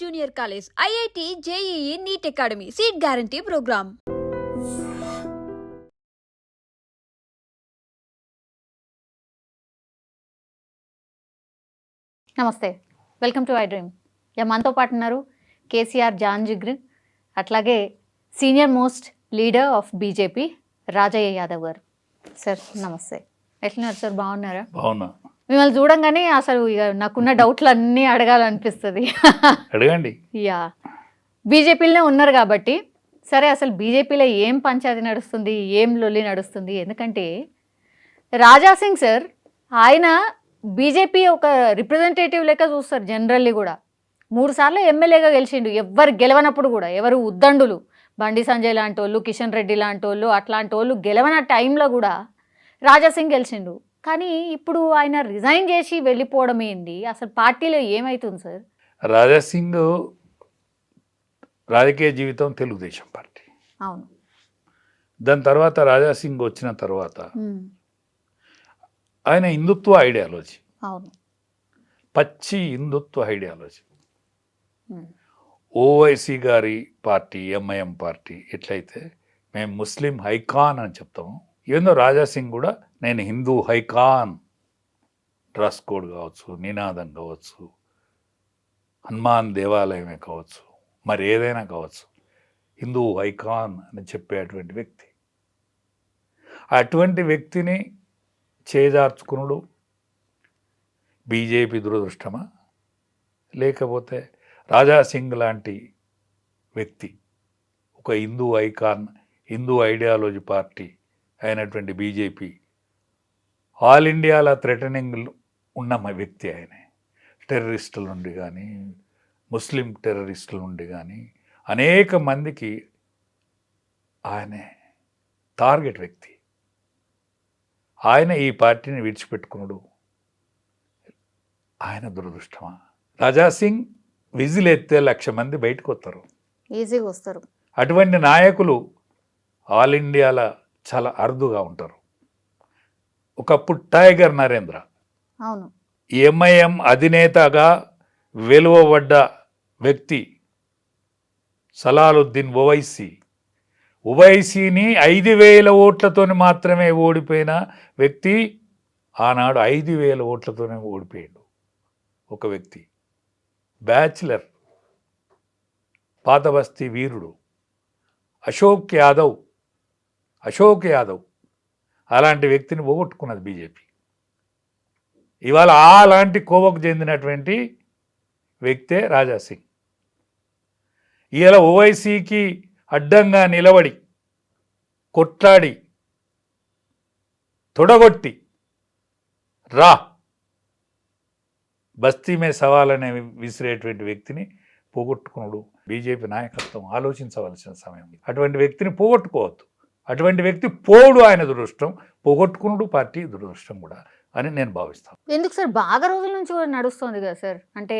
Junior college IIT JEE NEET academy. Seat guarantee programme. నమస్తే. Welcome to I dream. Yeah మనతో పాటు ఉన్నారు కేసీఆర్ జాన్ జిగ్రి అట్లాగే senior most leader of BJP Rajaiah Yadav garu. Sir నమస్తే. ఎట్లున్నారు సార్? బాగున్నారా? బాగున్నా. మిమ్మల్ని చూడంగానే అసలు ఇక నాకున్న డౌట్లు అన్నీ అడగాలనిపిస్తుంది. అడగండి. యా. బీజేపీలోనే ఉన్నారు కాబట్టి సరే అసలు బీజేపీలో ఏం పంచాయతీ నడుస్తుంది ఏం లొల్లి నడుస్తుంది? ఎందుకంటే రాజా సింగ్ సార్ ఆయన బీజేపీ ఒక రిప్రజెంటేటివ్ లెక్క చూస్తారు జనరల్లీ కూడా. మూడు సార్లు ఎమ్మెల్యేగా గెలిచిండు ఎవ్వరు గెలవనప్పుడు కూడా ఎవరు ఉద్దండులు. బండి సంజయ్ లాంటి వాళ్ళు కిషన్ రెడ్డి లాంటి వాళ్ళు అట్లాంటి వాళ్ళు గెలవన టైంలో కూడా రాజా సింగ్ గెలిచిండు. కానీ ఇప్పుడు ఆయన రిజైన్ చేసి వెళ్ళిపోవడం ఏంది? అసలు పార్టీలో ఏమవుతుంది సార్? రాజాసింగ్ రాజకీయ జీవితం తెలుగుదేశం పార్టీ. అవును. దాని తర్వాత రాజాసింగ్ వచ్చిన తర్వాత ఆయన హిందుత్వ ఐడియాలజీ. అవును. పచ్చి హిందుత్వ ఐడియాలజీ. ఓవైసీ గారి పార్టీ ఎంఐఎం పార్టీ ఎట్లయితే మేము ముస్లిం హైకాన్ అని చెప్తాము ఏందో రాజాసింగ్ కూడా నేను హిందూ హైకాన్ డ్రెస్ కోడ్ కావచ్చు నినాదం కావచ్చు హనుమాన్ దేవాలయమే కావచ్చు మరి ఏదైనా కావచ్చు హిందూ ఐకాన్ అని చెప్పేటువంటి వ్యక్తి. అటువంటి వ్యక్తిని చేజార్చుకునుడు బీజేపీ దురదృష్టమా? లేకపోతే రాజా సింగ్ లాంటి వ్యక్తి ఒక Hindu icon Hindu ideology party అయినటువంటి బీజేపీ ఆల్ ఇండియాలో థ్రెటనింగ్ ఉన్న వ్యక్తి ఆయనే. టెర్రరిస్టుల నుండి కానీ ముస్లిం టెర్రరిస్టుల నుండి కానీ అనేక మందికి ఆయనే టార్గెట్ వ్యక్తి. ఆయన ఈ పార్టీని విడిచిపెట్టుకున్నాడు. ఆయన దురదృష్టమా? రాజా సింగ్ విజిల్ ఎత్తే లక్ష మంది బయటకు వస్తారు ఈజీగా వస్తారు. అటువంటి నాయకులు ఆల్ ఇండియాలో చాలా అరుదుగా ఉంటారు. ఒకప్పుడు టైగర్ నరేంద్ర. అవును. ఎంఐఎం అధినేతగా వెలువబడ్డ వ్యక్తి సలాలుద్దీన్ ఓవైసీ. ఓవైసీని ఐదు వేల ఓట్లతోని మాత్రమే ఓడిపోయిన వ్యక్తి ఆనాడు ఐదు వేల ఓట్లతోనే ఓడిపోయాడు. ఒక వ్యక్తి. బ్యాచిలర్. పాతబస్తీ వీరుడు. అశోక్ యాదవ్. అశోక్ యాదవ్. అలాంటి వ్యక్తిని పోగొట్టుకున్నది బీజేపీ. ఇవాళ అలాంటి కోవకు చెందినటువంటి వ్యక్తే రాజా సింగ్. ఇవాళ ఓవైసీకి అడ్డంగా నిలబడి కొట్లాడి తొడగొట్టి రా బస్తీ మే సవాల్ అనే విసిరేటువంటి వ్యక్తిని పోగొట్టుకున్నాడు బీజేపీ నాయకత్వం. ఆలోచించవలసిన సమయం అటువంటి వ్యక్తిని పోగొట్టుకోవద్దు. అటువంటి వ్యక్తి పోడు ఆయన దురదృష్టం పోగొట్టుకున్నాడు పార్టీ దురదృష్టం కూడా అని నేను భావిస్తాను ఎందుకు సార్? బాగా రోజుల నుంచి కూడా నడుస్తుంది కదా సార్. అంటే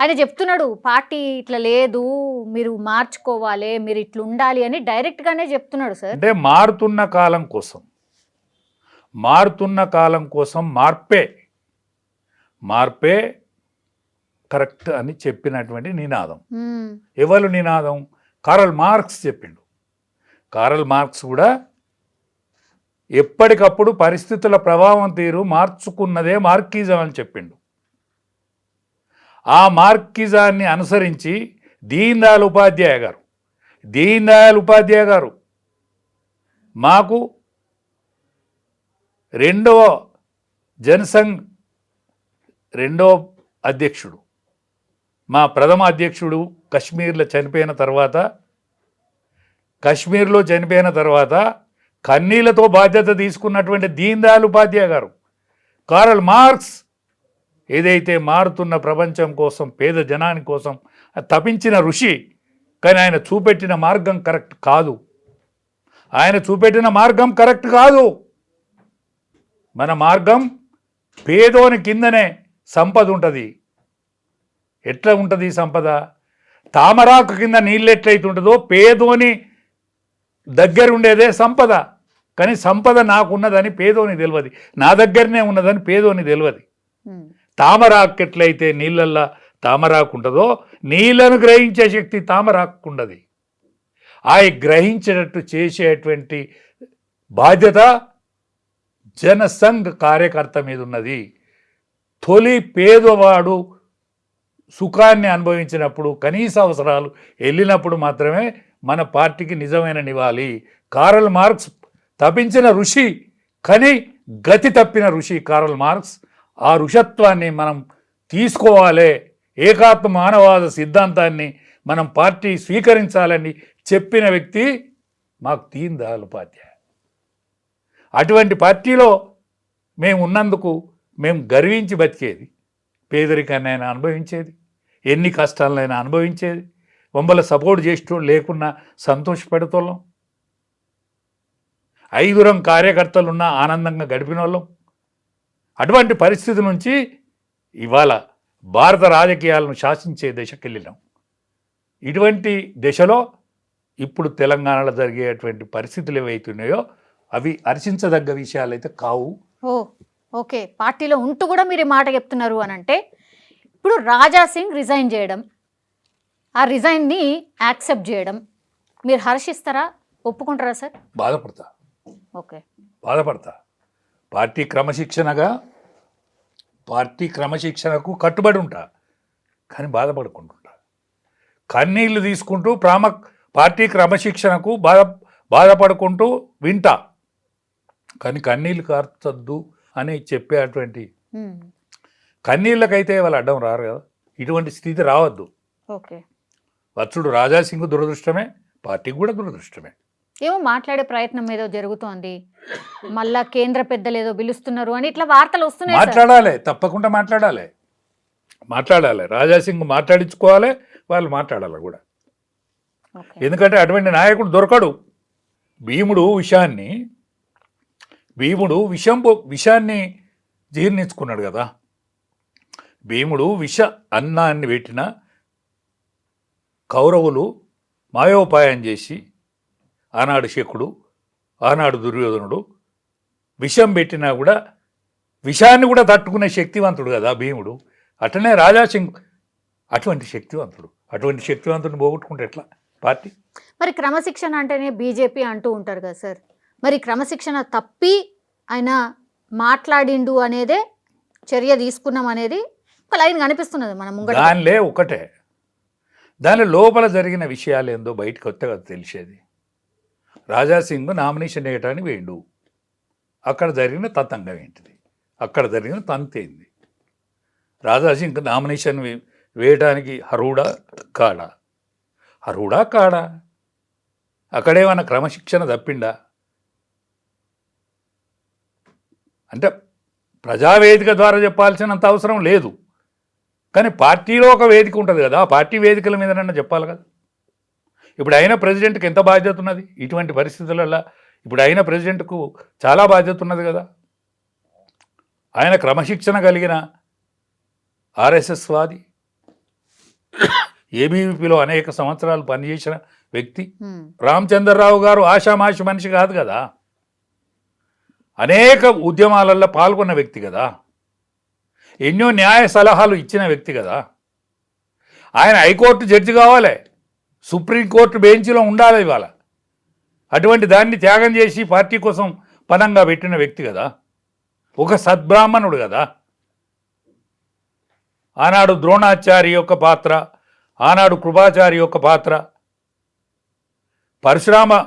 ఆయన చెప్తున్నాడు పార్టీ ఇట్లా లేదు మీరు మార్చుకోవాలి మీరు ఇట్లా ఉండాలి అని డైరెక్ట్గానే చెప్తున్నాడు సార్. అంటే మారుతున్న కాలం కోసం మారుతున్న కాలం కోసం మార్పే మార్పే కరెక్ట్ అని చెప్పినటువంటి నినాదం. ఎవరు నినాదం? కారల్ మార్క్స్ చెప్పిండు. కారల్ మార్క్స్ కూడా ఎప్పటికప్పుడు పరిస్థితుల ప్రభావం తీరు మార్చుకున్నదే మార్కిజం అని చెప్పిండు. ఆ మార్కిజాన్ని అనుసరించి దీన్ దయాళ్ ఉపాధ్యాయ గారు దీన్ దయాళ్ ఉపాధ్యాయ గారు మాకు రెండవ జనసంఘ్ రెండవ అధ్యక్షుడు మా ప్రథమ అధ్యక్షుడు కశ్మీర్లో చనిపోయిన తర్వాత కశ్మీర్లో చనిపోయిన తర్వాత కన్నీళ్ళతో బాధ్యత తీసుకున్నటువంటి దీన్ దయాళ్ ఉపాధ్యాయ గారు కారల్ మార్క్స్ ఏదైతే మారుతున్న ప్రపంచం కోసం పేద జనాని కోసం తపించిన ఋషి కానీ ఆయన చూపెట్టిన మార్గం కరెక్ట్ కాదు. ఆయన చూపెట్టిన మార్గం కరెక్ట్ కాదు. మన మార్గం పేదోని కిందనే సంపద ఉంటుంది. ఎట్లా ఉంటుంది సంపద? తామరాకు కింద నీళ్ళు ఎట్లయితే ఉంటుందో పేదోని దగ్గర ఉండేదే సంపద. కానీ సంపద నాకున్నదని పేదోని తెలియదు నా దగ్గరనే ఉన్నదని పేదోని తెలియదు ఉమ్, తామరాకు ఎట్లయితే నీళ్ళల్లో తామరాకుండదో నీళ్ళను గ్రహించే శక్తి తామరాకుండది ఆ గ్రహించేటట్టు చేసేటువంటి బాధ్యత జనసంఘ్ కార్యకర్త మీద ఉన్నది తొలి పేదవాడు సుఖాన్ని అనుభవించినప్పుడు కనీస అవసరాలు వెళ్ళినప్పుడు మాత్రమే మన పార్టీకి నిజమైన నివాళి. కారల్ మార్క్స్ తపించిన ఋషి కానీ గతి తప్పిన ఋషి కారల్ మార్క్స్. ఆ ఋషత్వాన్ని మనం తీసుకోవాలి. ఏకాత్మ మానవాద సిద్ధాంతాన్ని మనం పార్టీ స్వీకరించాలని చెప్పిన వ్యక్తి మాకు దీన్ దయాళ్ ఉపాధ్యాయ. అటువంటి పార్టీలో మేము ఉన్నందుకు మేము గర్వించి బతికేది. పేదరికాన్ని అనుభవించేది. ఎన్ని కష్టాలనైనా అనుభవించేది. మమ్మల్ని సపోర్ట్ చేసేటోళ్ళు లేకున్నా సంతోషపెడతాం ఐదురం కార్యకర్తలున్నా ఆనందంగా గడిపిన వాళ్ళం అటువంటి పరిస్థితి నుంచి ఇవాళ భారత రాజకీయాలను శాసించే దశకి వెళ్ళినాం ఇటువంటి దశలో ఇప్పుడు తెలంగాణలో జరిగేటువంటి పరిస్థితులు ఏవైతున్నాయో అవి హర్షించదగ్గ విషయాలు అయితే కావు. Oh okay. పార్టీలో ఉంటూ కూడా మీరు మాట చెప్తున్నారు అని అంటే ఇప్పుడు రాజా సింగ్ రిజైన్ చేయడం ఆ రిజైన్ని యాక్సెప్ట్ చేయడం. మీరు హర్షిస్తారా? ఒప్పుకుంటారా సార్? బాధపడతా. ఓకే. బాధపడతా. పార్టీ క్రమశిక్షణగా పార్టీ క్రమశిక్షణకు కట్టుబడి ఉంటా. కానీ బాధపడుకుంటుంటా. కన్నీళ్ళు తీసుకుంటూ ప్రామ పార్టీ క్రమశిక్షణకు బాధ బాధపడుకుంటూ వింటా. కానీ కన్నీళ్ళు కార్చొద్దు అని చెప్పేటువంటి. కన్నీళ్ళకైతే వాళ్ళు అడ్డం రారు కదా. ఇటువంటి స్థితి రావద్దు. ఓకే. వచ్చుడు రాజాసింగ్ దురదృష్టమే పార్టీకి కూడా దురదృష్టమే. ఏమో మాట్లాడే ప్రయత్నం ఏదో జరుగుతోంది. మళ్ళా కేంద్ర పెద్దలు ఏదో పిలుస్తున్నారు అని ఇట్లా వార్తలు వస్తున్నాయి మాట్లాడాలి తప్పకుండా మాట్లాడాలి. మాట్లాడాలి రాజాసింగ్ మాట్లాడించుకోవాలి వాళ్ళు మాట్లాడాలి కూడా. ఎందుకంటే అటువంటి నాయకుడు దొరకడు. భీముడు విషాన్ని భీముడు విషం విషాన్ని జీర్ణించుకున్నాడు కదా. భీముడు విష అన్నాన్ని పెట్టిన కౌరవులు మాయోపాయం చేసి ఆనాడు శకుడు ఆనాడు దుర్యోధనుడు విషం పెట్టినా కూడా విషాన్ని కూడా తట్టుకునే శక్తివంతుడు కదా భీముడు. అట్లనే రాజాసింగ్ అటువంటి శక్తివంతుడు. అటువంటి శక్తివంతుడిని పోగొట్టుకుంటే ఎట్లా? పార్టీ? మరి క్రమశిక్షణ అంటేనే బీజేపీ అంటూ ఉంటారు కదా సార్. మరి క్రమశిక్షణ తప్పి ఆయన మాట్లాడిండు అనేదే చర్య తీసుకున్నాం అనేది ఒక లైన్ కనిపిస్తున్నది మన ముంగట. దానిలే ఒకటే. దాని లోపల జరిగిన విషయాలు ఏందో బయటకు కొత్తగా తెలిసేది. రాజాసింగ్ నామినేషన్ వేయటానికి వేయండు. అక్కడ జరిగిన తతంగం ఏంటిది? అక్కడ జరిగిన తంతేంది రాజాసింగ్ నామినేషన్ వేయటానికి హరుడా కాడా? హరుడా కాడా? అక్కడేమన్నా క్రమశిక్షణ తప్పిండా? అంటే ప్రజావేదిక ద్వారా చెప్పాల్సినంత అవసరం లేదు. కానీ పార్టీలో ఒక వేదిక ఉంటుంది కదా పార్టీ వేదికల మీదనన్నా చెప్పాలి కదా. ఇప్పుడు అయిన ప్రెసిడెంట్కి ఎంత బాధ్యత ఉన్నది? ఇటువంటి పరిస్థితులలో ఇప్పుడు అయిన ప్రెసిడెంట్కు చాలా బాధ్యత ఉన్నది కదా. ఆయన క్రమశిక్షణ కలిగిన ఆర్ఎస్ఎస్ వాది ఏబీవీపీలో అనేక సంవత్సరాలు పనిచేసిన వ్యక్తి. రామచంద్రరావు గారు ఆషామాషి మనిషి కాదు కదా. అనేక ఉద్యమాలలో పాల్గొన్న వ్యక్తి కదా. ఎన్నో న్యాయ సలహాలు ఇచ్చిన వ్యక్తి కదా. ఆయన హైకోర్టు జడ్జి కావాలి. సుప్రీంకోర్టు బెంచ్లో ఉండాలి ఇవాళ. అటువంటి దాన్ని త్యాగం చేసి పార్టీ కోసం పనంగా పెట్టిన వ్యక్తి కదా. ఒక సద్బ్రాహ్మణుడు కదా. ఆనాడు ద్రోణాచారి యొక్క పాత్ర ఆనాడు కృపాచారి యొక్క పాత్ర. పరశురామ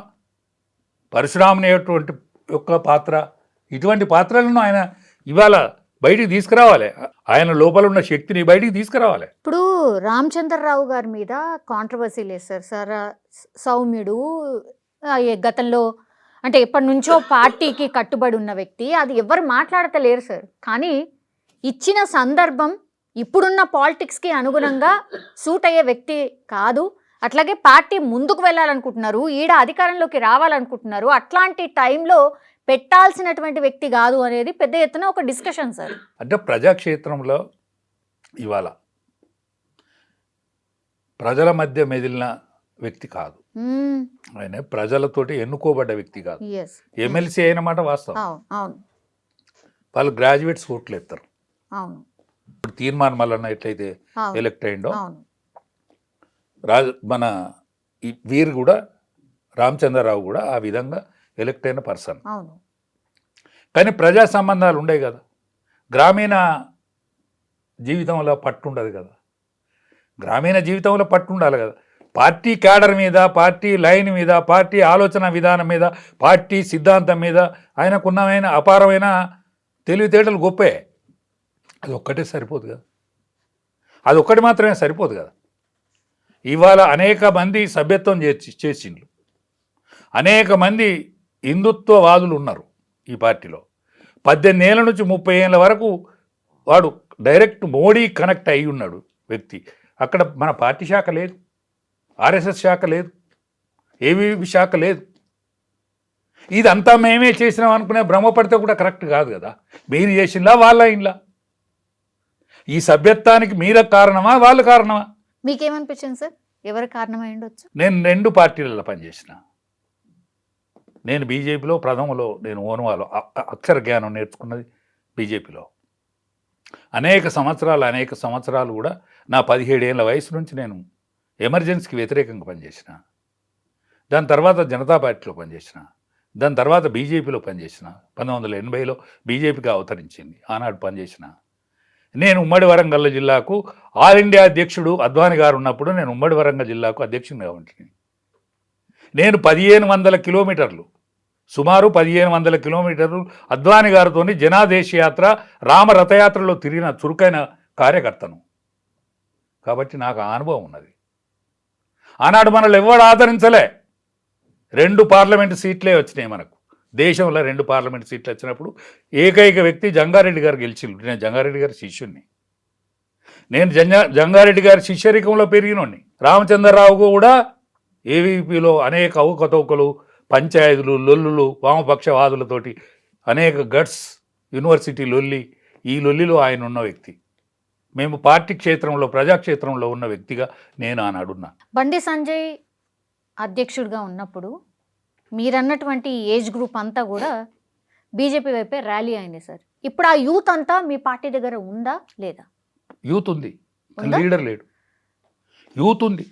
పరశురాముని యొక్క- యొక్క పాత్ర. ఇటువంటి పాత్రలను ఆయన ఇవాళ బయటికి తీసుకురావాలి. ఆయన లోపల ఉన్న శక్తిని బయటికి తీసుకురావాలి. ఇప్పుడు రామచంద్రరావు గారి మీద కాంట్రవర్సీ లేదు సార్. సార్ సౌమ్యుడు గతంలో అంటే ఎప్పటి నుంచో పార్టీకి కట్టుబడి ఉన్న వ్యక్తి. అది ఎవరు మాట్లాడతలేరు సార్. కానీ ఇచ్చిన సందర్భం ఇప్పుడున్న పాలిటిక్స్కి అనుగుణంగా సూట్ అయ్యే వ్యక్తి కాదు. అట్లాగే పార్టీ ముందుకు వెళ్ళాలనుకుంటున్నారు. ఈడ అధికారంలోకి రావాలనుకుంటున్నారు. అట్లాంటి టైంలో పెట్టాల్సినటువంటి వ్యక్తి కాదు అనేది పెద్ద ఎత్తున ఒక డిస్కషన్ సార్ అంటే ప్రజాక్షేత్రంలో ఇవాళ ప్రజల మధ్య మెదిలిన వ్యక్తి కాదు. ఆయన ప్రజలతోటి ఎన్నుకోబడ్డ వ్యక్తి కాదు. ఎమ్మెల్సీ అయిన మాట వాస్తవం. వాళ్ళు గ్రాడ్యుయేట్స్ ఓట్లు ఎత్తారు. ఇప్పుడు తీర్మానం మల్లన్న ఎట్లయితే. ఎలక్ట్ అయిండో రాజ మన వీరు కూడా రామచంద్రరావు కూడా ఆ విధంగా ఎలక్ట్ అయిన పర్సన్ అవును. కానీ ప్రజా సంబంధాలు ఉండవు కదా. గ్రామీణ జీవితంలో పట్టు ఉండదు కదా. గ్రామీణ జీవితంలో పట్టు ఉండాలి కదా. పార్టీ క్యాడర్ మీద పార్టీ లైన్ మీద పార్టీ ఆలోచన విధానం మీద పార్టీ సిద్ధాంతం మీద ఆయనకున్నమైన అపారమైన తెలివితేటలు గొప్పే. అది ఒక్కటే సరిపోదు కదా. అది ఒక్కటి మాత్రమే సరిపోదు కదా. ఇవాళ అనేక మంది సభ్యత్వం చేసి చేసిండ్రు. అనేక మంది హిందుత్వవాదులు ఉన్నారు ఈ పార్టీలో. పద్దెనిమిది ఏళ్ళ నుంచి ముప్పై ఏళ్ళ వరకు వాడు డైరెక్ట్ మోడీ కనెక్ట్ అయి ఉన్నాడు వ్యక్తి. అక్కడ మన పార్టీ శాఖ లేదు ఆర్ఎస్ఎస్ శాఖ లేదు ఏవీవీ శాఖ లేదు. ఇదంతా మేమే చేసినాం అనుకునే భ్రమపడితే కూడా కరెక్ట్ కాదు కదా. మీరు చేసిందా వాళ్ళ ఇంట్లో ఈ సభ్యత్వానికి మీర కారణమా వాళ్ళ కారణమా? మీకేమనిపించింది సార్? ఎవరు కారణమై ఉండొచ్చు? నేను రెండు పార్టీలలో పనిచేసిన. నేను బీజేపీలో ప్రథమలో నేను ఓనవాలో. అక్షర జ్ఞానం నేర్చుకున్నది బీజేపీలో. అనేక సంవత్సరాలు అనేక సంవత్సరాలు కూడా నా పదిహేడేళ్ళ వయసు నుంచి నేను ఎమర్జెన్సీకి వ్యతిరేకంగా పనిచేసిన. దాని తర్వాత జనతా పార్టీలో పనిచేసిన. దాని తర్వాత బీజేపీలో పనిచేసిన. పంతొమ్మిది వందల ఎనభైలో బీజేపీకి అవతరించింది. ఆనాడు పనిచేసిన. నేను ఉమ్మడి వరంగల్ జిల్లాకు ఆల్ ఇండియా అధ్యక్షుడు అద్వాని గారు ఉన్నప్పుడు నేను ఉమ్మడి వరంగల్ జిల్లాకు అధ్యక్షునిగా ఉంటుంది నేను పదిహేను వందల కిలోమీటర్లు సుమారు పదిహేను వందల కిలోమీటర్లు అద్వాని గారితో జనాదేశ యాత్ర రామ రథయాత్రలో తిరిగిన చురుకైన కార్యకర్తను. కాబట్టి నాకు ఆ అనుభవం ఉన్నది. ఆనాడు మనల్ని ఎవడు ఆదరించలే. రెండు పార్లమెంటు సీట్లే వచ్చినాయి మనకు. దేశంలో రెండు పార్లమెంట్ సీట్లు వచ్చినప్పుడు ఏకైక వ్యక్తి జంగారెడ్డి గారు గెలిచిండు నేను జంగారెడ్డి గారి శిష్యుణ్ణి. నేను జంగారెడ్డి గారి శిష్యరికంలో పెరిగినోడిని రామచంద్రరావు కూడా ఏవీపీలో అనేక అవకతవకలు పంచాయతీలు లొల్లులు వామపక్షవాదులతోటి అనేక గట్స్ యూనివర్సిటీ లొల్లి ఈ లొల్లిలో ఆయన ఉన్న వ్యక్తి. మేము పార్టీ క్షేత్రంలో ప్రజాక్షేత్రంలో ఉన్న వ్యక్తిగా నేను ఆనాడున్నా. బండి సంజయ్ అధ్యక్షుడిగా ఉన్నప్పుడు మీరన్నటువంటి ఏజ్ గ్రూప్ అంతా కూడా బీజేపీ వైపే ర్యాలీ అయింది సార్. ఇప్పుడు ఆ యూత్ అంతా మీ పార్టీ దగ్గర ఉందా లేదా? యూత్ ఉంది? లీడర్ లేడు. యూత్ ఉంది.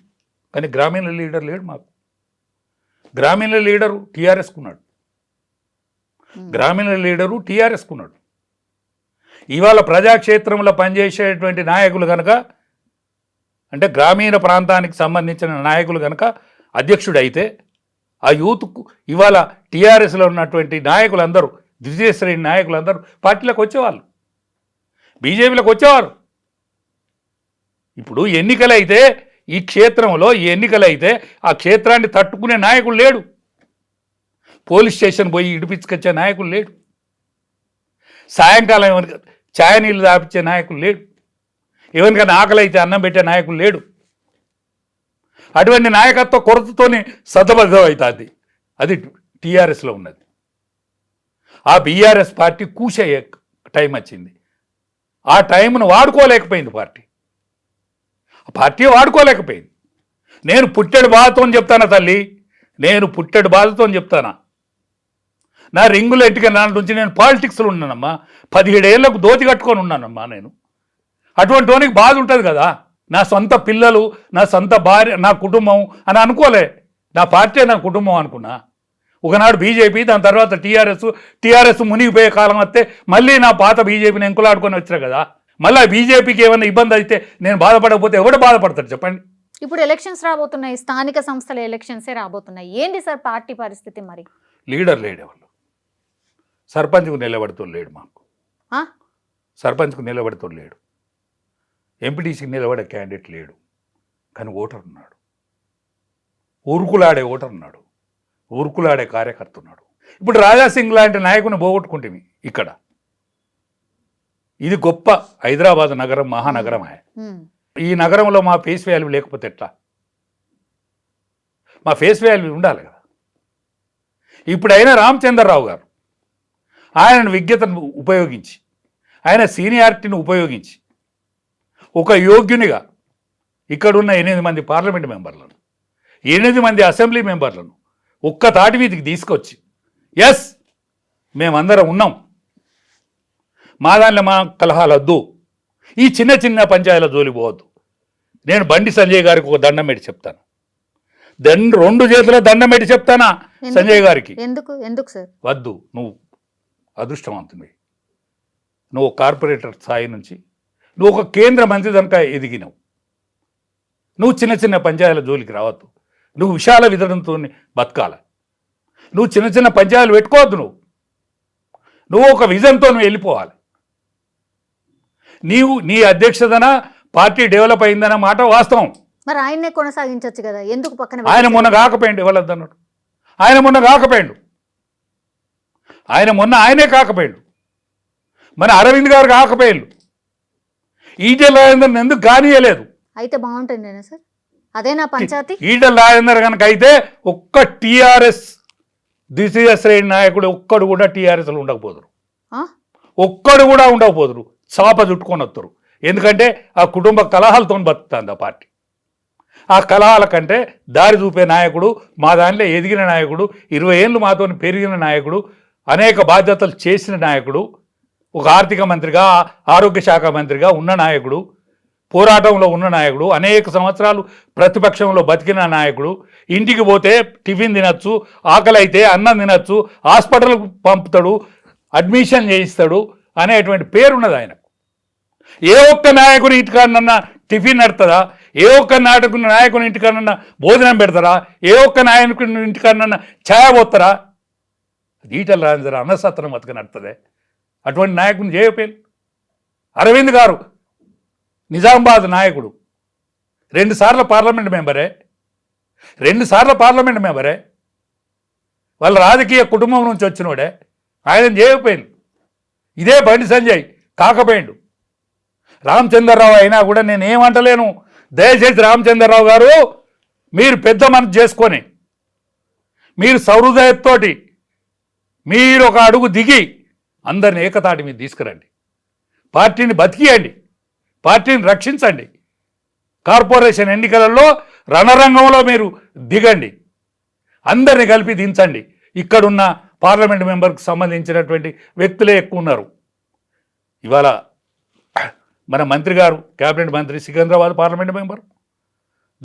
కానీ గ్రామీణ లీడర్ లేడు మాకు. గ్రామీణ లీడరు టీఆర్ఎస్కున్నాడు. గ్రామీణ లీడరు టీఆర్ఎస్కున్నాడు. ఇవాళ ప్రజాక్షేత్రంలో పనిచేసేటువంటి నాయకులు కనుక అంటే గ్రామీణ ప్రాంతానికి సంబంధించిన నాయకులు కనుక అధ్యక్షుడైతే ఆ యూత్కు ఇవాళ టీఆర్ఎస్లో ఉన్నటువంటి నాయకులందరూ ద్వితీయ శ్రేణి నాయకులందరూ పార్టీలకు వచ్చేవాళ్ళు. బీజేపీలోకి వచ్చేవారు. ఇప్పుడు ఎన్నికలైతే ఈ క్షేత్రంలో ఈ ఎన్నికలైతే ఆ క్షేత్రాన్ని తట్టుకునే నాయకుడు లేడు. పోలీస్ స్టేషన్ పోయి ఇడిపించుకొచ్చే నాయకుడు లేడు. సాయంకాలం ఎవరికి ఛాయ నీళ్ళు దాపించే నాయకుడు లేడు. ఎవరికైనా ఆకలి అయితే అన్నం పెట్టే నాయకుడు లేడు. అటువంటి నాయకత్వ కొరతతోనే సతబద్ధం అవుతుంది అది టీఆర్ఎస్లో ఉన్నది. ఆ బీఆర్ఎస్ పార్టీ కూసే టైం వచ్చింది. ఆ టైంను వాడుకోలేకపోయింది పార్టీ. పార్టీ వాడుకోలేకపోయింది. నేను పుట్టెడు బాధతో చెప్తానా తల్లి? నేను పుట్టెడు బాధతో చెప్తానా? నా రింగులు ఎట్టుగా నా నుంచి నేను పాలిటిక్స్లో ఉన్నానమ్మా. పదిహేడేళ్ళకు దోతి కట్టుకొని ఉన్నానమ్మా నేను. అటువంటి వానికి బాధ ఉంటుంది కదా. నా సొంత పిల్లలు నా సొంత భార్య నా కుటుంబం అని అనుకోలే. నా పార్టీ నా కుటుంబం అనుకున్నా. ఒకనాడు బీజేపీ దాని తర్వాత టీఆర్ఎస్ టీఆర్ఎస్ మునిగిపోయే కాలం వస్తే మళ్ళీ నా పాత బీజేపీని ఎంకులాడుకొని వచ్చారు కదా. మళ్ళీ బీజేపీకి ఏమైనా ఇబ్బంది అయితే నేను బాధపడకపోతే ఎవడు బాధపడతాడు చెప్పండి? ఇప్పుడు ఎలక్షన్స్ రాబోతున్నాయి స్థానిక సంస్థల ఎలక్షన్సే రాబోతున్నాయి. ఏంటి సార్ పార్టీ పరిస్థితి మరి? లీడర్ లేడు ఎవరు? సర్పంచ్కు నిలబడుతూ లేడు మాకు. ఆ? సర్పంచ్కు నిలబడుతూ లేడు. ఎంపీటీసీకి నిలబడే క్యాండిడేట్ లేడు. కానీ ఓటర్ ఉన్నాడు. ఊరుకులాడే ఓటర్ ఉన్నాడు. ఊరుకులాడే కార్యకర్త ఉన్నాడు. ఇప్పుడు రాజాసింగ్ లాంటి నాయకుని పోగొట్టుకుంటుంది ఇక్కడ? ఇది గొప్ప హైదరాబాద్ నగరం మహానగరమే ఉమ్, ఈ నగరంలో మా ఫేస్ వాల్యూ లేకపోతే ఎట్లా? మా ఫేస్ వాల్యూ ఉండాలి కదా. ఇప్పుడైనా రామచంద్రరావు గారు ఆయన విజ్ఞతను ఉపయోగించి ఆయన సీనియారిటీని ఉపయోగించి ఒక యోగ్యునిగా ఇక్కడున్న ఎనిమిది మంది పార్లమెంట్ మెంబర్లను ఎనిమిది మంది అసెంబ్లీ మెంబర్లను ఒక్క తాటి వీధికి తీసుకొచ్చి ఎస్ మేమందరం ఉన్నాం. మా దానిలో మా కలహాలు వద్దు ఈ చిన్న చిన్న పంచాయతీల జోలి పోవద్దు. నేను బండి సంజయ్ గారికి ఒక దండం పెట్టి చెప్తాను. దండ రెండు చేతుల దండం పెట్టి చెప్తానా? సంజయ్ గారికి? ఎందుకు? ఎందుకు సార్? వద్దు. నువ్వు అదృష్టవంతుని నువ్వు కార్పొరేటర్ స్థాయి నుంచి నువ్వు ఒక కేంద్ర మంత్రి కనుక ఎదిగినావు. నువ్వు చిన్న చిన్న పంచాయతీల జోలికి రావద్దు. నువ్వు విశాల విధంతో బతకాల. నువ్వు చిన్న చిన్న పంచాయతీలు పెట్టుకోవద్దు నువ్వు. నువ్వు ఒక విజన్తో నువ్వు వెళ్ళిపోవాలి. నీవు నీ అధ్యక్షతన పార్టీ డెవలప్ అయిందన్న మాట వాస్తవం. మరి ఆయన్నే కొనసాగించవచ్చు కదా? ఎందుకు పక్కన ఆయన? మొన్న కాకపోయిండు ఎవరద్దన్నాడు ఆయన మొన్న కాకపోయిండు. ఆయన మొన్న ఆయనే కాకపోయిండు. మన అరవింద్ గారు కాకపోయిండు. ఈటెల రాజేందర్ని ఎందుకు కానీయలేదు అయితే బాగుంటుండేనా సార్? అదేనా పంచాయతీ? ఈటెల రాజేందర్ కనుక అయితే ఒక్క టీఆర్ఎస్ ద్వితీయ శ్రేణి నాయకుడు ఒక్కడు కూడా టీఆర్ఎస్లో ఉండకపోదురు. ఆ? ఒక్కడు కూడా ఉండకపోదురు. చాప చుట్టుకొని వస్తారు ఎందుకంటే ఆ కుటుంబ కలహాలతో బతుకుతుంది ఆ పార్టీ. ఆ కలహాల కంటే దారి చూపే నాయకుడు మా దానిలో ఎదిగిన నాయకుడు ఇరవై ఏళ్ళు మాతో పెరిగిన నాయకుడు అనేక బాధ్యతలు చేసిన నాయకుడు ఒక ఆర్థిక మంత్రిగా ఆరోగ్య శాఖ మంత్రిగా ఉన్న నాయకుడు పోరాటంలో ఉన్న నాయకుడు అనేక సంవత్సరాలు ప్రతిపక్షంలో బతికిన నాయకుడు ఇంటికి పోతే టిఫిన్ తినచ్చు ఆకలి అయితే అన్నం తినచ్చు హాస్పిటల్కు పంపుతాడు అడ్మిషన్ చేయిస్తాడు అనేటువంటి పేరున్నది ఆయనకు. ఏ ఒక్క నాయకుని ఇంటికాడనన్నా టిఫిన్ నడుతుందా ఏ ఒక్క నాయకుని నాయకుని ఇంటికాడనన్నా భోజనం పెడతారా? ఏ ఒక్క నాయకుని ఇంటికాడనన్నా ఛాయ పోతారా? ఈటల రాజేంద్ర అన్నసత్రం బతుక నడుతుంది అటువంటి నాయకుని చేయపేలు అరవింద్ గారు నిజామాబాద్ నాయకుడు. రెండుసార్లు పార్లమెంట్ మెంబరే. రెండుసార్లు పార్లమెంట్ మెంబరే. వాళ్ళ రాజకీయ కుటుంబం నుంచి వచ్చినోడే. ఆయన చేయకపోయింది ఇదే బండి సంజయ్ కాకపోయిండు. రామచంద్రరావు అయినా కూడా నేను ఏమంటలేను. దయచేసి రామచంద్రరావు గారు మీరు పెద్ద మనసు చేసుకొని మీరు సౌహృదయతోటి మీరు ఒక అడుగు దిగి అందరిని ఏకతాటి మీద తీసుకురండి. పార్టీని బతికియండి. పార్టీని రక్షించండి. కార్పొరేషన్ ఎన్నికలలో రణరంగంలో మీరు దిగండి. అందరిని కలిపి దించండి. ఇక్కడున్న పార్లమెంట్ మెంబర్కి సంబంధించినటువంటి వ్యక్తులే ఎక్కువ ఉన్నారు. ఇవాళ మన మంత్రి గారు కేబినెట్ మంత్రి సికింద్రాబాద్ పార్లమెంట్ మెంబర్.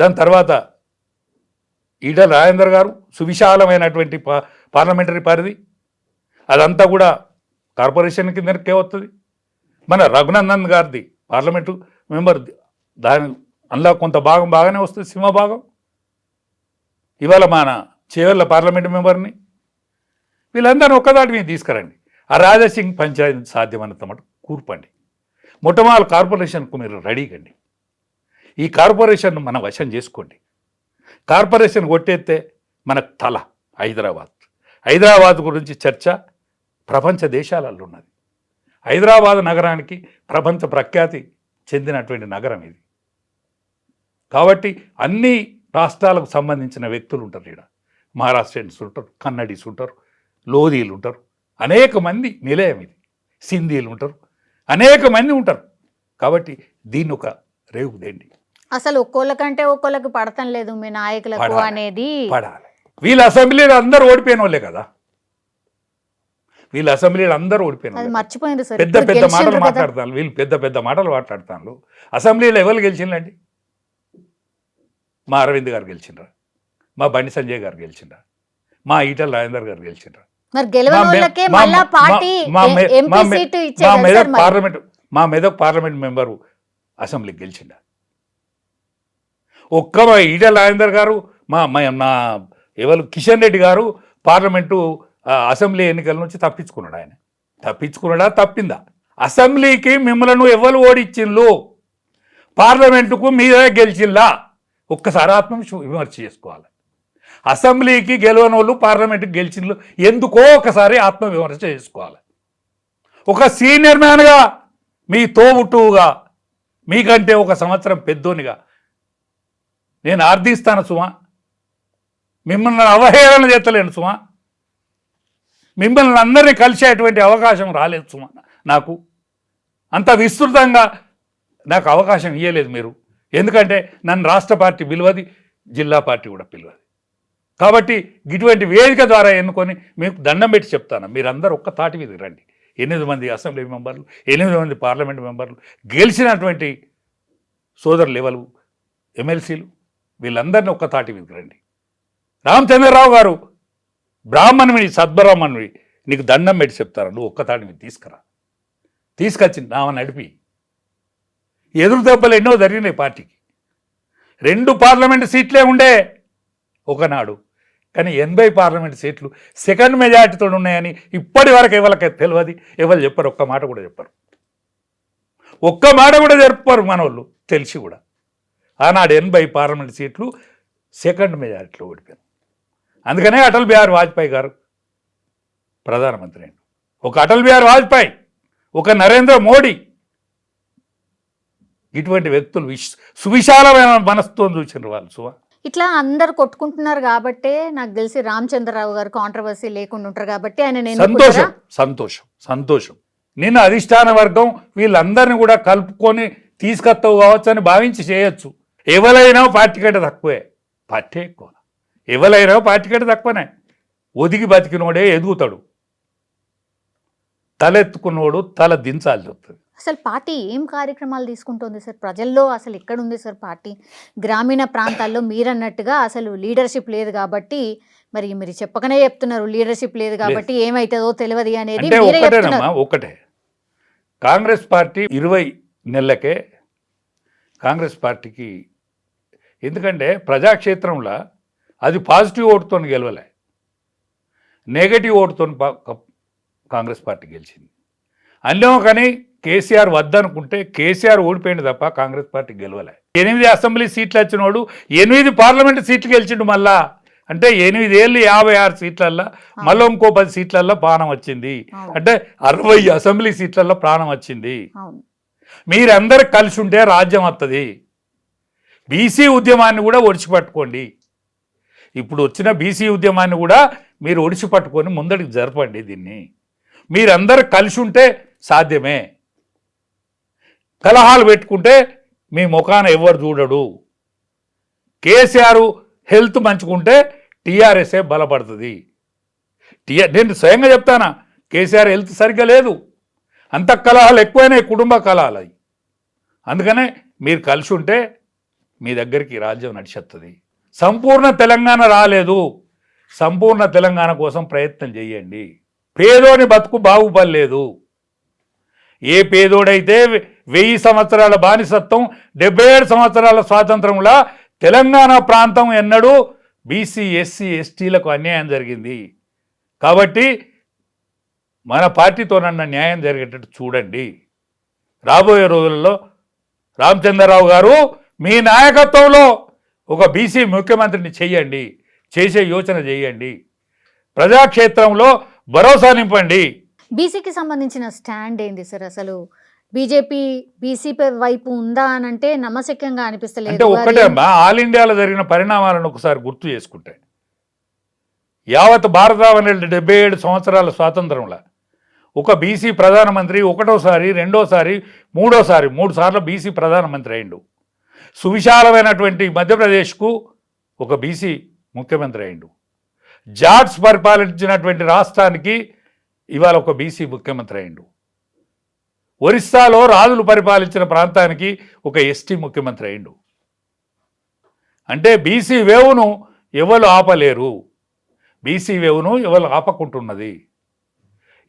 దాని తర్వాత ఈటల రాజేందర్ గారు సువిశాలమైనటువంటి పా పార్లమెంటరీ పరిధి. అదంతా కూడా కార్పొరేషన్ కిందకే వస్తుంది మన రఘునందన్ గారిది పార్లమెంటు మెంబర్ దాని అందులో కొంత భాగం బాగానే వస్తుంది సింహ భాగం. ఇవాళ మన చేవల్ల పార్లమెంటు మెంబర్ని వీళ్ళందరినీ ఒక్కదాటి మీద తీసుకురండి. ఆ రాజాసింగ్ పంచాయతీ సాధ్యమైనంత మటు కూర్పండి. మొట్టమొదటి కార్పొరేషన్కు మీరు రెడీ కండి. ఈ కార్పొరేషన్ను మనం వశం చేసుకోండి. కార్పొరేషన్ కొట్టేస్తే మనకు తల హైదరాబాద్. హైదరాబాద్ గురించి చర్చ ప్రపంచ దేశాలలో ఉన్నది. హైదరాబాద్ నగరానికి ప్రపంచ ప్రఖ్యాతి చెందినటువంటి నగరం ఇది. కాబట్టి అన్ని రాష్ట్రాలకు సంబంధించిన వ్యక్తులు ఉంటారు ఇక్కడ మహారాష్ట్రియన్స్ ఉంటారు కన్నడీస్ ఉంటారు లోధీలు ఉంటారు. అనేక మంది నిలయం ఇది. సింధీలు ఉంటారు అనేక మంది ఉంటారు. కాబట్టి దీన్ని ఒక రేవుకు దేండి. అసలు ఒక్కోళ్ళకంటే ఒక్కోళ్ళకి పడతం లేదు మీ నాయకులకు. అనేది. పడాలి. వీళ్ళ అసెంబ్లీలో అందరూ ఓడిపోయిన వాళ్ళే కదా. వీళ్ళ అసెంబ్లీలో అందరూ ఓడిపోయిన అది వాళ్ళే. మర్చిపోయింది సార్ పెద్ద పెద్ద మాటలు. మాట్లాడతాను వీళ్ళు పెద్ద పెద్ద మాటలు మాట్లాడతాను అసెంబ్లీలో ఎవరు గెలిచిండ్రండి మా అరవింద్ గారు గెలిచిండ్రా మా బండి సంజయ్ గారు గెలిచిండ్రా మా ఈటల రాజేందర్ గారు గెలిచిండ్రా మరి మా- మళ్ళా పార్టీ ఎంపీ సీటు. పార్లమెంట్ మా మెదక్ పార్లమెంట్ మెంబరు అసెంబ్లీకి గెలిచిండా. ఒక్క మా ఈటల రాజేందర్ గారు మా మా- మా ఎవరు? కిషన్ రెడ్డి గారు పార్లమెంటు అసెంబ్లీ ఎన్నికల నుంచి తప్పించుకున్నాడు ఆయన. తప్పించుకున్నాడా? తప్పిందా? అసెంబ్లీకి మిమ్మల్ని ఎవరు ఓడిచ్చిండ్లు? పార్లమెంటుకు మీరే గెలిచిందా ఒక్కసారి ఆత్మ విమర్శ చేసుకోవాలి. అసెంబ్లీకి గెలవని వాళ్ళు పార్లమెంట్కి గెలిచిన ఎందుకో ఒకసారి ఆత్మవిమర్శ చేసుకోవాలి. ఒక సీనియర్ మ్యాన్గా మీ తోబుట్టువుగా మీకంటే ఒక సంవత్సరం పెద్దోనిగా నేను ఆర్థిస్తాను సుమా. మిమ్మల్ని అవహేళన చేస్తలేను సుమా. మిమ్మల్ని అందరినీ కలిసేటువంటి అవకాశం రాలేదు సుమా నాకు. అంత విస్తృతంగా నాకు అవకాశం ఇవ్వలేదు మీరు. ఎందుకంటే నన్ను రాష్ట్ర పార్టీ పిలవది జిల్లా పార్టీ కూడా పిలవది. కాబట్టి ఇటువంటి వేదిక ద్వారా ఎన్నుకొని మీకు దండం పెట్టి చెప్తాను. మీరందరూ ఒక్క తాటి మీద రండి. ఎనిమిది మంది అసెంబ్లీ మెంబర్లు ఎనిమిది మంది పార్లమెంట్ మెంబర్లు గెలిచినటువంటి సోదరులు ఎవరు? ఎమ్మెల్సీలు. వీళ్ళందరినీ ఒక్క తాటి మీదకి రండి. రామచంద్రరావు గారు బ్రాహ్మణుని సద్బ్రాహ్మణుని నీకు దండం పెట్టి చెప్తారా. నువ్వు ఒక్క తాటి మీద తీసుకురా. తీసుకొచ్చి నా నడిపి. ఎదురు దెబ్బలు ఎన్నో జరిగినాయి పార్టీకి. రెండు పార్లమెంట్ సీట్లే ఉండే ఒకనాడు. కానీ ఎనభై పార్లమెంట్ సీట్లు సెకండ్ మెజార్టీతో ఉన్నాయని ఇప్పటి వరకు ఎవరికి తెలియదు ఎవరు చెప్పరు ఒక్క మాట కూడా చెప్పరు. ఒక్క మాట కూడా చెప్పరు మన తెలిసి కూడా. ఆనాడు ఎనభై పార్లమెంట్ సీట్లు సెకండ్ మెజారిటీలో ఓడిపోయారు అందుకనే అటల్ బిహారీ వాజ్పేయి గారు ప్రధానమంత్రి అయిండు ఒక అటల్ బిహారీ వాజ్పేయి ఒక నరేంద్ర మోడీ ఇటువంటి వ్యక్తులు విశ్ సువిశాలమైన మనస్తో చూసినారు వాళ్ళు సువా ఇట్లా అందరు కొట్టుకుంటున్నారు కాబట్టే నాకు తెలిసి రామచంద్రరావు గారు కాంట్రవర్సీ లేకుండా ఉంటారు కాబట్టి ఆయన నేను సంతోషం సంతోషం సంతోషం. నిన్న అధిష్టాన వర్గం వీళ్ళందరినీ కూడా కలుపుకొని తీసుకొస్తావు కావచ్చు అని భావించి చేయొచ్చు. ఎవరైనా పార్టీ కంటే తక్కువే. పార్టీ ఎక్కువ. ఎవరైనా పార్టీ కంటే తక్కువనే. ఒదిగి బతికినోడే ఎదుగుతాడు. తలెత్తుకున్నోడు తల దించాల్సి వస్తుంది అసలు పార్టీ ఏం కార్యక్రమాలు తీసుకుంటుంది సార్? ప్రజల్లో అసలు ఎక్కడ ఉంది సార్ పార్టీ? గ్రామీణ ప్రాంతాల్లో మీరన్నట్టుగా అసలు లీడర్షిప్ లేదు కాబట్టి మరి మీరు చెప్పకనే చెప్తున్నారు లీడర్షిప్ లేదు కాబట్టి ఏమైతుందో తెలియదు అనేది ఒక్కటే కాంగ్రెస్ పార్టీ ఇరవై నెలలకే కాంగ్రెస్ పార్టీకి ఎందుకంటే ప్రజాక్షేత్రంలో అది పాజిటివ్ ఓటుతో గెలవలే. నెగటివ్ ఓటుతో కాంగ్రెస్ పార్టీ గెలిచింది. అన్నో కానీ కేసీఆర్ వద్దనుకుంటే కేసీఆర్ ఓడిపోయింది తప్ప కాంగ్రెస్ పార్టీ గెలవలే. ఎనిమిది అసెంబ్లీ సీట్లు వచ్చినోడు ఎనిమిది పార్లమెంట్ సీట్లు గెలిచిండు మళ్ళా. అంటే ఎనిమిది ఏళ్ళు యాభై ఆరు సీట్లల్లో మళ్ళీ ఇంకో పది సీట్లల్లో ప్రాణం వచ్చింది. అంటే అరవై అసెంబ్లీ సీట్లలో ప్రాణం వచ్చింది. మీరందరు కలిసి ఉంటే రాజ్యం వస్తుంది బీసీ ఉద్యమాన్ని కూడా ఒడిచిపట్టుకోండి. ఇప్పుడు వచ్చిన బీసీ ఉద్యమాన్ని కూడా మీరు ఒడిచిపట్టుకొని ముందడికి జరపండి దీన్ని. మీరందరూ కలిసి ఉంటే సాధ్యమే. కలహాలు పెట్టుకుంటే మీ ముఖాన ఎవరు చూడడు. కేసీఆర్ హెల్త్ మంచుకుంటే టీఆర్ఎస్ఏ బలపడుతుంది. టీఆర్ నేను స్వయంగా చెప్తానా కేసీఆర్ హెల్త్ సరిగ్గా లేదు. అంత కలహాలు ఎక్కువైనాయి కుటుంబ కలహాలు అవి. అందుకనే మీరు కలిసి ఉంటే మీ దగ్గరికి రాజ్యం నడిచేస్తుంది సంపూర్ణ తెలంగాణ రాలేదు. సంపూర్ణ తెలంగాణ కోసం ప్రయత్నం చేయండి. పేదోని బతుకు బాగుపడలేదు ఏ పేదోడైతే వె- వెయ్యి సంవత్సరాల బానిసత్వం డెబ్బై ఏడు సంవత్సరాల స్వాతంత్రంలా తెలంగాణ ప్రాంతం ఎన్నడూ బీసీ ఎస్సీ ఎస్టీలకు అన్యాయం జరిగింది. కాబట్టి మన పార్టీతోనన్న న్యాయం జరిగేటట్టు చూడండి. రాబోయే రోజుల్లో రామచంద్రరావు గారు మీ నాయకత్వంలో ఒక బీసీ ముఖ్యమంత్రిని చెయ్యండి చేసే యోచన చేయండి. ప్రజాక్షేత్రంలో భరోసా నింపండి. బీసీకి సంబంధించిన స్టాండ్ ఏంది సార్ అసలు? బీజేపీ బీసీ వైపు ఉందా అని అంటే నమ్మశక్యంగా అంటే అనిపిస్తలేదు ఒక్కటే అది- అమ్మా ఆల్ ఇండియాలో జరిగిన పరిణామాలను ఒకసారి గుర్తు చేసుకుంటే యావత్ భారతావని డెబ్బై ఏడు సంవత్సరాల స్వాతంత్రంలో ఒక బీసీ ప్రధానమంత్రి ఒకటోసారి రెండోసారి మూడోసారి మూడు సార్లు బీసీ ప్రధానమంత్రి అయిండు. సువిశాలమైనటువంటి మధ్యప్రదేశ్కు ఒక బీసీ ముఖ్యమంత్రి అయిండు. జాట్స్ పరిపాలించినటువంటి రాష్ట్రానికి ఇవాళ ఒక బీసీ ముఖ్యమంత్రి అయిండు ఒరిస్సాలో రాజులు పరిపాలించిన ప్రాంతానికి ఒక ఎస్టీ ముఖ్యమంత్రి అయిండు అంటే బీసీ వేవును ఎవరు ఆపలేరు. బీసీ వేవును ఎవరు ఆపకుంటున్నది.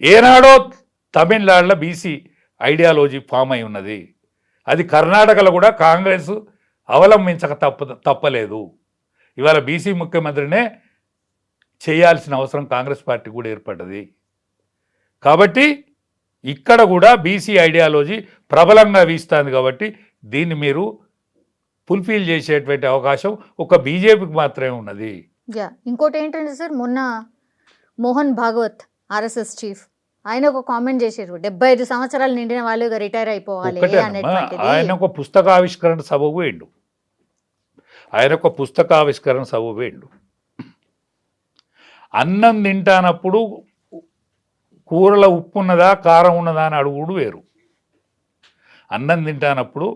ఏనాడో తమిళనాడులో బీసీ ఐడియాలజీ ఫామ్ అయి ఉన్నది. అది కర్ణాటకలో కూడా కాంగ్రెస్ అవలంబించక తప్ప తప్పలేదు. ఇవాళ బీసీ ముఖ్యమంత్రినే చేయాల్సిన అవసరం కాంగ్రెస్ పార్టీ కూడా ఏర్పడ్డది. కాబట్టి ఇక్కడ కూడా బీసీ ఐడియాలజీ ప్రబలంగా వీస్తుంది కాబట్టి దీన్ని మీరు ఫుల్ఫిల్ చేసేటువంటి అవకాశం ఒక బీజేపీకి మాత్రమే ఉన్నది. ఇంకోటి ఏంటంటే సార్ మొన్న మోహన్ భాగవత్ ఆర్ఎస్ఎస్ చీఫ్ ఆయన ఒక కామెంట్ చేశారు డెబ్బై ఐదు సంవత్సరాలు నిండిన వాళ్ళు రిటైర్ అయిపోవాలి ఆయన ఒక పుస్తకావిష్కరణ సభకు వేయండు. ఆయన ఒక పుస్తకావిష్కరణ సభ వేయండు. అన్నం తింటానప్పుడు కూరల ఉప్పు ఉన్నదా కారం ఉన్నదా అని అడుగుడు వేరు. అన్నం తింటానప్పుడు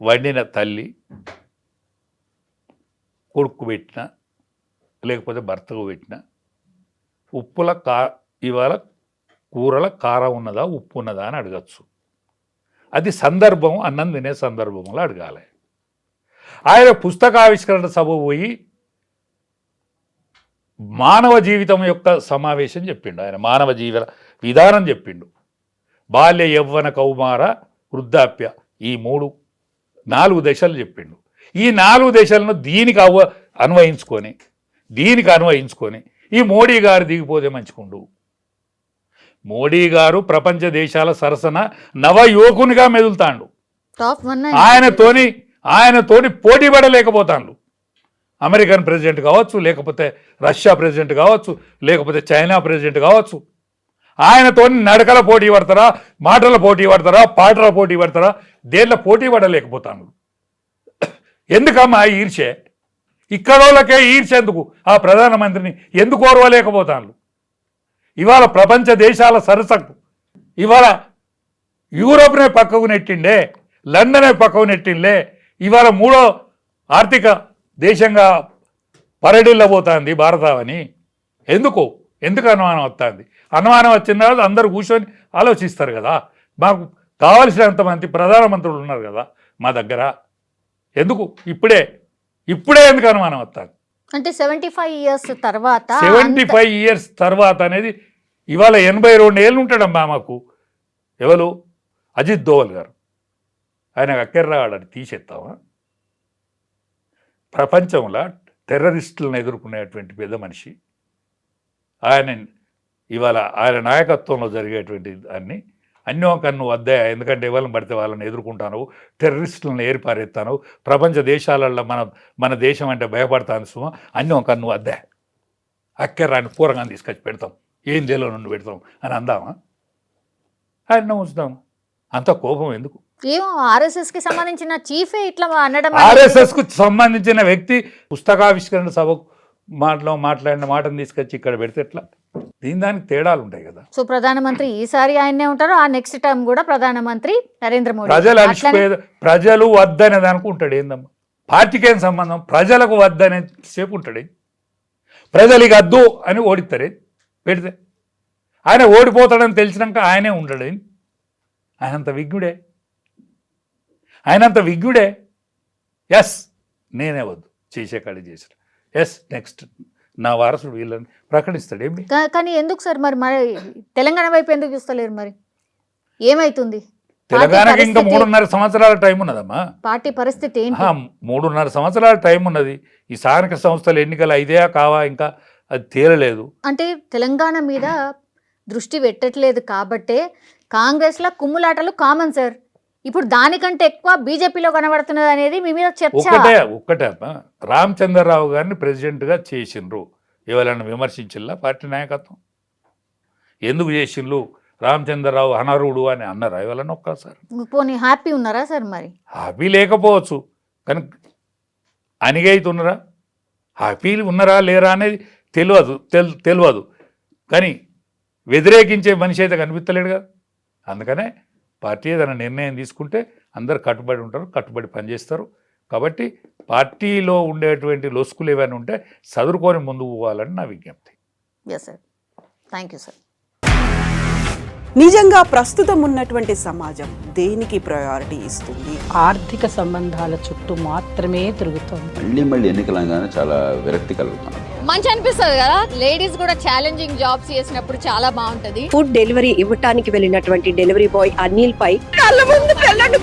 వండిన తల్లి కొడుకు పెట్టిన లేకపోతే భర్తకు పెట్టిన ఉప్పుల కా ఇవాళ కూరల కారం ఉన్నదా ఉప్పు ఉన్నదా అని అడగచ్చు. అది సందర్భం అన్నం తినే సందర్భంలో అడగాలి. ఆయన పుస్తకావిష్కరణ సభ పోయి మానవ జీవితం యొక్క సమావేశం చెప్పిండు ఆయన. మానవ జీవన విధానం చెప్పిండు. బాల్య యవ్వన కౌమార వృద్ధాప్య ఈ మూడు నాలుగు దశలు చెప్పిండు. ఈ నాలుగు దశలను దీనికి అవ అన్వయించుకొని దీనికి అన్వయించుకొని ఈ మోడీ గారు దిగిపోతే మంచిగుండు. మోడీ గారు ప్రపంచ దేశాల సరసన నవ యువకునిగా మెదులుతాండు. ఆయనతోని ఆయనతోని పోటీ పడలేకపోతాను అమెరికన్ ప్రెసిడెంట్ కావచ్చు లేకపోతే రష్యా ప్రెసిడెంట్ కావచ్చు లేకపోతే చైనా ప్రెసిడెంట్ కావచ్చు. ఆయనతో నడకల పోటీ పడతారా మాటల పోటీ పడతారా పాటల పోటీ పడతారా? దేనిలో పోటీ పడలేకపోతాను. ఎందుకమ్మా ఈ ఈర్షే? ఇక్కడోళ్ళకే ఈర్చేందుకు ఆ ప్రధానమంత్రిని ఎందుకు ఓర్వలేకపోతాను? ఇవాళ ప్రపంచ దేశాల సరసకు ఇవాళ యూరోప్నే పక్కకు నెట్టిండే లండనే పక్కకు నెట్టిండే ఇవాళ మూడో ఆర్థిక దేశంగా పరడిల్లబోతోంది భారతావని. ఎందుకు? ఎందుకు అనుమానం వస్తుంది? అనుమానం వచ్చిన తర్వాత అందరూ కూర్చొని ఆలోచిస్తారు కదా. మాకు కావలసినంత మంది ప్రధానమంత్రులు ఉన్నారు కదా మా దగ్గర. ఎందుకు? ఇప్పుడే. ఇప్పుడే ఎందుకు అనుమానం వస్తుంది? అంటే సెవెంటీ ఫైవ్ ఇయర్స్ తర్వాత సెవెంటీ ఫైవ్ ఇయర్స్ తర్వాత అనేది ఇవాళ ఎనభై రెండు ఏళ్ళు ఉంటాడమ్మా మాకు. ఎవరు? అజిత్ దోవల్ గారు. ఆయన అక్కెర్రాడని తీసేస్తావా? ప్రపంచంలో టెర్రరిస్టులను ఎదుర్కొనేటువంటి పెద్ద మనిషి. ఆయన ఇవాళ ఆయన నాయకత్వంలో జరిగేటువంటి దాన్ని అన్యో కన్ను వద్దే ఎందుకంటే ఎవరిని పడితే వాళ్ళని ఎదుర్కొంటాను టెర్రరిస్టులను ఏర్పారేస్తాను ప్రపంచ దేశాలలో మన మన దేశం అంటే భయపడతాను సుమ అన్యో కన్ను వద్దే. అక్కెర్రాని పూరగాన్ని తీసుకొచ్చి పెడతాం. ఏం దేలో నుండి పెడతాం అని అందామా? ఆయన ఉంచుదాం అంత కోపం ఎందుకు? ఏమో ఆర్ఎస్ఎస్కి సంబంధించిన చీఫే ఇట్లా అనడం ఆర్ఎస్ఎస్కు సంబంధించిన వ్యక్తి పుస్తకావిష్కరణ సభకు మాటలో మాట్లాడిన మాటను తీసుకొచ్చి ఇక్కడ పెడితే ఎట్లా? దీని దానికి తేడాలు ఉంటాయి కదా. సో ప్రధానమంత్రి ఈసారి ఆయనే ఉంటారు ఆ నెక్స్ట్ టర్మ్ కూడా ప్రధానమంత్రి నరేంద్ర మోడీ. ప్రజలు అలిసిపోయేది ప్రజలు వద్దనే దానికి ఉంటాడు ఏందమ్మా? పార్టీకి ఏం సంబంధం? ప్రజలకు వద్దనే సేపు ఉంటాడు ప్రజలు ఇక వద్దు అని ఓడిస్తారే పెడితే. ఆయన ఓడిపోతాడని తెలిసినాక ఆయనే ఉండడు ఆయనంత విజ్ఞుడే ఆయనంత విజ్ఞుడే ఎస్ నేనే వద్దు. చేసే కాడి చేసిన ఎస్ నెక్స్ట్ నా వారసుడు వీళ్ళని ప్రకటిస్తాడు. ఏమి కానీ ఎందుకు సార్ మరి మరి తెలంగాణ వైపు ఎందుకు చూస్తలేరు మరి? ఏమైతుంది? తెలంగాణకి ఇంకా మూడున్నర సంవత్సరాల టైం ఉన్నదమ్మా. పార్టీ పరిస్థితి మూడున్నర సంవత్సరాల టైం ఉన్నది. ఈ స్థానిక సంస్థల ఎన్నికలు అయిదేయా కావా ఇంకా అది తేలలేదు. అంటే తెలంగాణ మీద దృష్టి పెట్టట్లేదు కాబట్టే కాంగ్రెస్లో కుమ్ములాటలు కామన్ సార్. ఇప్పుడు దానికంటే ఎక్కువ బీజేపీలో కనబడుతున్నది అనేది మీ మీద చర్చ. ఒక్కటే ఒక్కటే రామచంద్రరావు గారిని ప్రెసిడెంట్గా చేసిండ్రు. ఎవరైనా విమర్శించిల్లా పార్టీ నాయకత్వం? ఎందుకు చేసిండ్రు? రామచంద్రరావు అనర్హుడు అని అన్నారా? ఎవరైనా ఒక్కసారి? పోనీ హ్యాపీ ఉన్నారా సార్ మరి? హ్యాపీ లేకపోవచ్చు. కానీ అనిగైతే ఉన్నారా హ్యాపీ ఉన్నారా లేరా అనేది తెలియదు తెల్ తెలియదు కానీ వ్యతిరేకించే మనిషి అయితే కనిపించలేడు కదా అందుకనే పార్టీ ఏదైనా నిర్ణయం తీసుకుంటే అందరు కట్టుబడి ఉంటారు కట్టుబడి పనిచేస్తారు. కాబట్టి పార్టీలో ఉండేటువంటి లొసుకులు ఏమైనా ఉంటే చదువుకొని ముందుకు పోవాలని నా విజ్ఞప్తి. Yes sir thank you sir నిజంగా ప్రస్తుతం ఉన్నటువంటి సమాజం దేనికి ప్రయారిటీ ఇస్తుంది? ఆర్థిక సంబంధాల చుట్టూ మాత్రమే తిరుగుతోంది. మళ్ళీ మళ్ళీ ఎన్నికలంగానే చాలా విరక్తి కలుగుతాను మంచి అనిపిస్తుంది కదా? లేడీస్ కూడా ఛాలెంజింగ్ జాబ్స్ చేసినప్పుడు చాలా బాగుంటది. ఫుడ్ డెలివరీ ఇవ్వటానికి వెళ్ళినటువంటి డెలివరీ బాయ్ అనిల్ పై కళ్ళ ముందు పెళ్ళండి